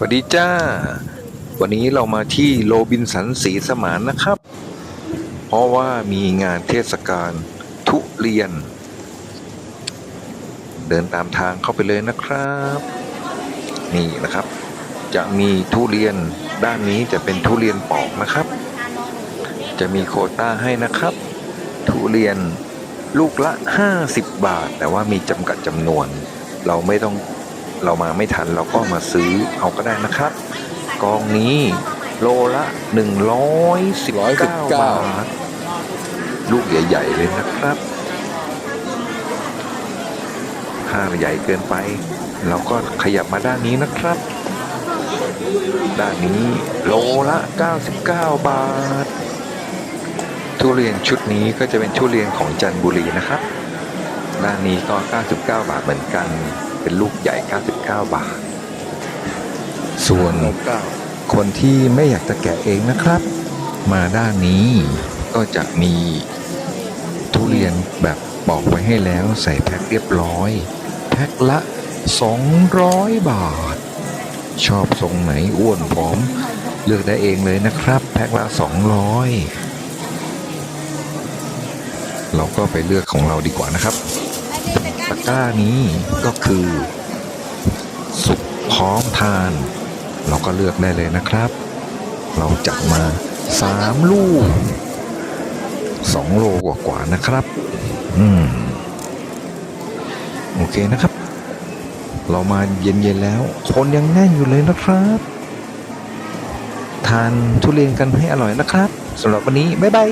สวัสดีจ้า วันนี้เรามาที่โรบินสันสีสมานนะครับ เพราะว่ามีงานเทศกาลทุเรียน เดินตามทางเข้าไปเลยนะครับ นี่นะครับ จะมีทุเรียนด้านนี้จะเป็นทุเรียนปอกนะครับ จะมีโคต้าให้นะครับ ทุเรียนลูกละ 50 บาท แต่ว่ามีจำกัดจำนวน เราไม่ต้อง เรามาไม่ทันเราก็มาซื้อเอาก็ได้นะครับ กองนี้โลละ 119 บาท ลูกใหญ่ ๆ เลยนะครับ ถ้าใหญ่เกินไป เราก็ขยับมาด้านนี้นะครับ ด้านนี้โลละ 99 บาท ทุเรียนชุดนี้ก็จะเป็นทุเรียนของจันทบุรีนะครับ ด้านนี้ก็ 99 บาทเหมือนกัน เป็นลูกใหญ่ 99 บาท ส่วนคนที่ไม่อยากจะแกะเองนะครับ มาด้านนี้ก็จะมีทุเรียนแบบปอกไว้ให้แล้วใส่แพ็คเรียบร้อย แพ็คละ 200 บาท ชอบทรงไหนอ้วนผอมเลือกได้เองเลยนะครับ แพ็คละ 200 เราก็ไปเลือกของเราดีกว่านะครับตะ ก้านี้ก็คือ สุกพร้อมทาน เราก็เลือกได้เลยนะครับ เราจัดมาสามลูกสองโลกว่าๆนะครับ อืม โอเคนะครับ เรามาเย็นๆแล้ว คนยังแน่นอยู่เลยนะครับ ทานทุเรียนกันให้อร่อยนะครับสำหรับวันนี้ บ๊ายบาย